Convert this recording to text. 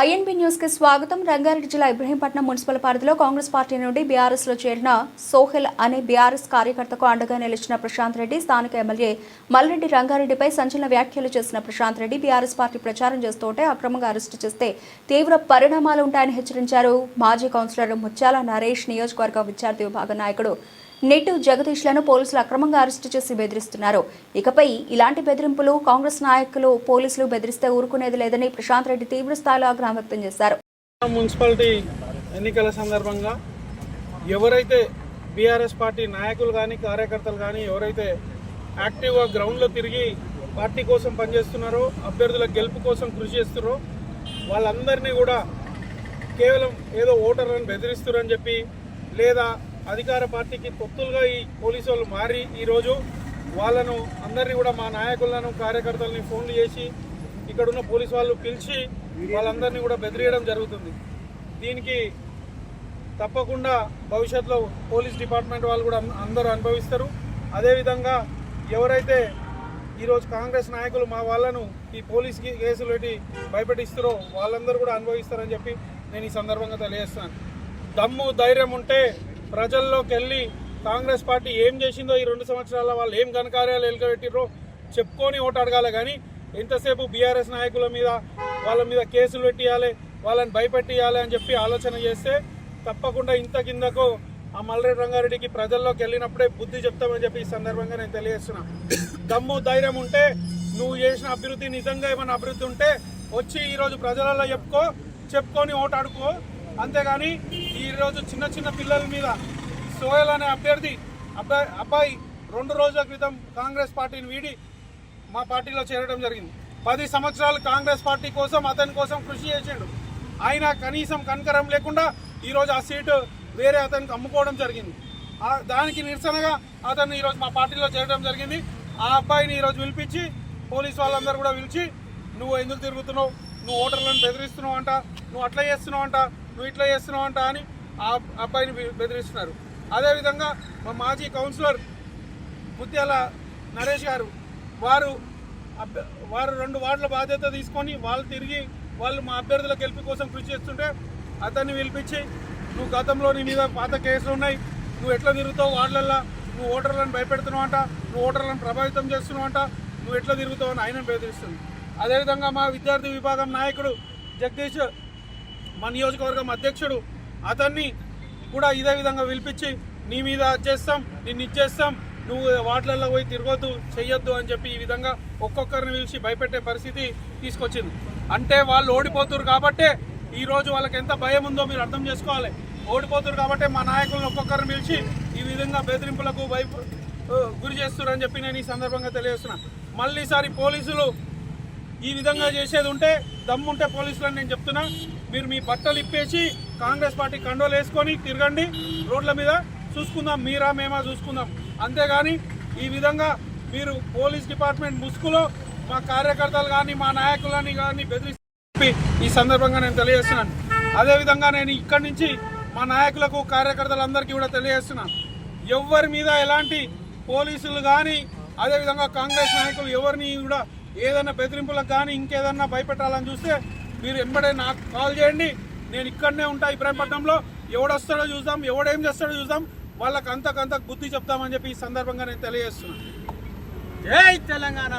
INB న్యూస్కి స్వాగతం. రంగారెడ్డి జిల్లా ఇబ్రహీంపట్నం మున్సిపల్ పరిధిలో కాంగ్రెస్ పార్టీ నుండి బీఆర్ఎస్లో చేరిన సోహెల్ అనే బీఆర్ఎస్ కార్యకర్తకు అండగా నిలిచిన ప్రశాంత్ రెడ్డి స్థానిక ఎమ్మెల్యే మల్రెడ్డి రంగారెడ్డిపై సంచలన వ్యాఖ్యలు చేసిన ప్రశాంత్ రెడ్డి బీఆర్ఎస్ పార్టీ ప్రచారం చేస్తుంటే అక్రమంగా అరెస్టు చేస్తే తీవ్ర పరిణామాలు ఉంటాయని హెచ్చరించారు. మాజీ కౌన్సిలర్ ముత్యాల నరేష్ నియోజకవర్గ విద్యార్థి విభాగ నాయకుడు నెట్టు జగదీష్లను పోలీసులు అక్రమంగా అరెస్టు చేసి బెదిరిస్తున్నారు. ఇకపై ఇలాంటి బెదిరింపులు కాంగ్రెస్ నాయకులు పోలీసులు బెదిరిస్తే ఊరుకునేది లేదని ప్రశాంత్ రెడ్డి తీవ్ర స్థాయిలో ఆగ్రహం వ్యక్తం చేశారు. మున్సిపాలిటీ ఎన్నికల సందర్భంగా ఎవరైతే బీఆర్ఎస్ పార్టీ నాయకులు కానీ కార్యకర్తలు కానీ ఎవరైతే యాక్టివ్గా గ్రౌండ్లో తిరిగి పార్టీ కోసం పనిచేస్తున్నారో అభ్యర్థుల గెలుపు కోసం కృషి చేస్తున్నారో వాళ్ళందరినీ కూడా కేవలం ఏదో ఓటర్లను బెదిరిస్తున్నారని చెప్పి లేదా అధికార పార్టీకి తొత్తులుగా ఈ పోలీసు వాళ్ళు మారి ఈరోజు వాళ్ళను అందరినీ కూడా మా నాయకులను కార్యకర్తలని ఫోన్లు చేసి ఇక్కడున్న పోలీసు వాళ్ళు పిలిచి వాళ్ళందరినీ కూడా బెదిరియడం జరుగుతుంది. దీనికి తప్పకుండా భవిష్యత్తులో పోలీస్ డిపార్ట్మెంట్ వాళ్ళు కూడా అందరూ అనుభవిస్తారు. అదేవిధంగా ఎవరైతే ఈరోజు కాంగ్రెస్ నాయకులు మా వాళ్ళను ఈ పోలీస్ కేసులు పెట్టి భయపెట్టిస్తారో వాళ్ళందరూ కూడా అనుభవిస్తారని చెప్పి నేను ఈ సందర్భంగా తెలియజేస్తాను దమ్ము ధైర్యం ఉంటే ప్రజల్లోకి వెళ్ళి కాంగ్రెస్ పార్టీ ఏం చేసిందో ఈ రెండు సంవత్సరాల వాళ్ళు ఏం ఘనకార్యాలు ఎలుకబెట్టిరో చెప్పుకొని ఓటు అడగాలి. కానీ ఎంతసేపు బీఆర్ఎస్ నాయకుల మీద వాళ్ళ మీద కేసులు పెట్టియాలి వాళ్ళని భయపెట్టియాలి అని చెప్పి ఆలోచన చేస్తే తప్పకుండా ఇంత కిందకు ఆ మల్లరెడ్డి రంగారెడ్డికి ప్రజల్లోకి వెళ్ళినప్పుడే బుద్ధి చెప్తామని చెప్పి ఈ సందర్భంగా నేను తెలియజేస్తున్నా. దమ్ము ధైర్యం ఉంటే నువ్వు చేసిన అభివృద్ధి నిజంగా ఏమైనా అభివృద్ధి ఉంటే వచ్చి ఈరోజు ప్రజలలో చెప్పుకో చెప్పుకొని ఓటు అడుకో అంతేగాని ఈరోజు చిన్న చిన్న పిల్లల మీద సోయల్ అనే అభ్యర్థి అబ్బాయి అబ్బాయి రెండు రోజుల క్రితం కాంగ్రెస్ పార్టీని వీడి మా పార్టీలో చేరడం జరిగింది. పది సంవత్సరాలు కాంగ్రెస్ పార్టీ కోసం అతని కోసం కృషి చేసిండు. ఆయన కనీసం కనకరం లేకుండా ఈరోజు ఆ సీటు వేరే అతనికి అమ్ముకోవడం జరిగింది. దానికి నిరసనగా అతను ఈరోజు మా పార్టీలో చేరడం జరిగింది. ఆ అబ్బాయిని ఈరోజు పిలిపించి పోలీస్ వాళ్ళందరూ కూడా పిలిచి నువ్వు ఎందుకు తిరుగుతున్నావు? నువ్వు ఓటర్లను బెదిరిస్తున్నావు అంట నువ్వు అట్లా చేస్తున్నావు అంట నువ్వు ఇట్లా చేస్తున్నావు అంట అని ఆ అబ్బాయిని బెదిరిస్తున్నారు. అదేవిధంగా మా మాజీ కౌన్సిలర్ ముత్యాల నరేష్ గారు వారు అభ్య- వారు రెండు వార్డుల బాధ్యత తీసుకొని వాళ్ళు తిరిగి వాళ్ళు మా అభ్యర్థుల గెలుపు కోసం కృషి చేస్తుంటే అతన్ని పిలిపించి నువ్వు గతంలో నీ మీద పాత కేసులు ఉన్నాయి. నువ్వు ఎట్లా తిరుగుతావు వార్డులల్లో? నువ్వు ఓటర్లను భయపెడుతున్నావు అంట నువ్వు ఓటర్లను ప్రభావితం చేస్తున్నావు అంట నువ్వు ఎట్లా తిరుగుతావు? అని ఆయన బెదిరిస్తుంది. అదేవిధంగా మా విద్యార్థి విభాగం నాయకుడు జగదీష్ మా నియోజకవర్గం అధ్యక్షుడు అతన్ని కూడా ఇదే విధంగా పిలిపించి నీ మీద అది చేస్తాం నిన్ను ఇచ్చేస్తాం నువ్వు వాటిలలో పోయి తిరగొద్దు చెయ్యొద్దు అని చెప్పి ఈ విధంగా ఒక్కొక్కరిని పిలిచి భయపెట్టే పరిస్థితి తీసుకొచ్చింది. అంటే వాళ్ళు ఓడిపోతున్నారు కాబట్టే ఈరోజు వాళ్ళకి ఎంత భయం ఉందో మీరు అర్థం చేసుకోవాలి. ఓడిపోతున్నారు కాబట్టే మా నాయకులను ఒక్కొక్కరిని పిలిచి ఈ విధంగా బెదిరింపులకు భయపు గురి చేస్తున్నారని చెప్పి నేను ఈ సందర్భంగా తెలియజేస్తున్నా. మళ్ళీ ఈసారి పోలీసులు ఈ విధంగా చేసేది ఉంటే దమ్ముంటే పోలీసులని నేను చెప్తున్నా. మీరు మీ బట్టలు ఇప్పేసి కాంగ్రెస్ పార్టీ కండోలు వేసుకొని తిరగండి. రోడ్ల మీద చూసుకుందాం మీరా మేమా చూసుకుందాం. అంతేగాని ఈ విధంగా మీరు పోలీస్ డిపార్ట్మెంట్ ముసుగులో మా కార్యకర్తలు కానీ మా నాయకులని కానీ బెదిరి చెప్పి ఈ సందర్భంగా నేను తెలియజేస్తున్నాను. అదేవిధంగా నేను ఇక్కడి నుంచి మా నాయకులకు కార్యకర్తలందరికీ కూడా తెలియజేస్తున్నాను. ఎవరి మీద ఎలాంటి పోలీసులు కానీ అదేవిధంగా కాంగ్రెస్ నాయకులు ఎవరిని కూడా ఏదైనా బెదిరింపులకు కానీ ఇంకేదన్నా భయపెట్టాలని చూస్తే మీరు ఎంబడే నాకు కాల్ చేయండి. నేను ఇక్కడనే ఉంటా ఇబ్రాహీంపట్నంలో. ఎవడొస్తాడో చూద్దాం ఎవడేం చేస్తాడో చూద్దాం. వాళ్ళకి అంతకంతకు బుద్ధి చెప్తామని చెప్పి ఈ సందర్భంగా నేను తెలియజేస్తున్నాను. జై తెలంగాణ!